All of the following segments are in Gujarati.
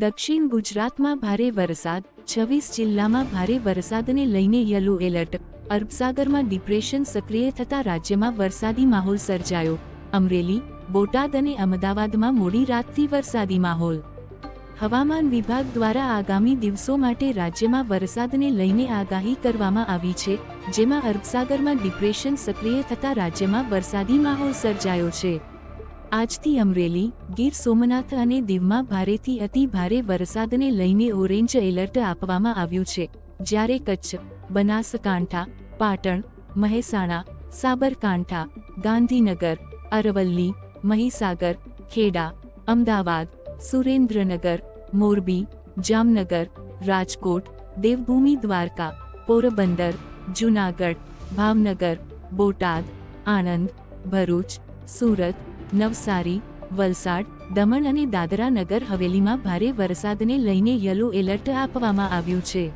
દક્ષિણ ગુજરાતમાં ભારે વરસાદ, છવ્વીસ જિલ્લામાં ભારે વરસાદને લઈને યલો એલર્ટ. અરબસાગરમાં ડિપ્રેશન સક્રિય થતા રાજ્યમાં વરસાદી માહોલ સર્જાયો. અમરેલી, બોટાદ અને અમદાવાદમાં મોડી રાતથી વરસાદી માહોલ. હવામાન વિભાગ દ્વારા આગામી દિવસો માટે રાજ્યમાં વરસાદને લઈને આગાહી કરવામાં આવી છે, જેમાં અરબસાગરમાં ડિપ્રેશન સક્રિય થતા રાજ્યમાં વરસાદી માહોલ સર્જાયો છે. આજથી અમરેલી, ગીર સોમનાથ અને દીવમાં ભારેથી અતિ ભારે વરસાદને લઈને ઓરેન્જ એલર્ટ આપવામાં આવ્યું છે. જ્યારે કચ્છ, બનાસકાંઠા, પાટણ, મહેસાણા, સાબરકાંઠા, ગાંધીનગર, અરવલ્લી, મહીસાગર, ખેડા, અમદાવાદ, સુરેન્દ્રનગર, મોરબી, જામનગર, રાજકોટ, દેવભૂમિ દ્વારકા, પોરબંદર, જૂનાગઢ, ભાવનગર, બોટાદ, આણંદ, ભરૂચ, સુરત નવસારી, વલસાડ, દમણ અને દાદરા નગર હવેલીમાં ભારે વરસાદને લઈને યલો એલર્ટ આપવામાં આવ્યું છે.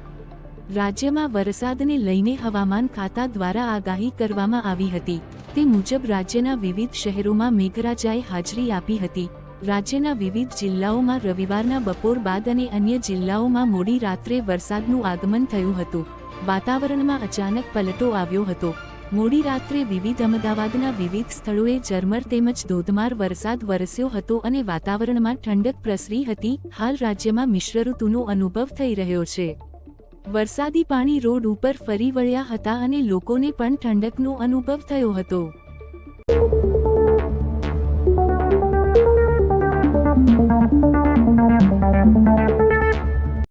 રાજ્યમાં વરસાદને લઈને હવામાન ખાતા દ્વારા આગાહી કરવામાં આવી હતી. તે મુજબ રાજ્યના વિવિધ શહેરોમાં મેઘરાજાએ હાજરી આપી હતી. રાજ્યના વિવિધ જિલ્લાઓમાં રવિવારના બપોર બાદ અને અન્ય જિલ્લાઓમાં મોડી રાત્રે વરસાદનું આગમન થયું હતું. વાતાવરણમાં અચાનક પલટો આવ્યો હતો. મોડી રાત્રે વિવિધ અમદાવાદના વિવિધ સ્થળોએ ઝરમર તેમજ ધોધમાર વરસાદ વરસ્યો હતો અને વાતાવરણમાં ઠંડક પ્રસરી હતી હાલ રાજ્યમાં મિશ્ર ઋતુનો અનુભવ થઈ રહ્યો છે વરસાદી પાણી રોડ ઉપર ફરી વળ્યા હતા અને લોકોને પણ ઠંડકનો અનુભવ થયો હતો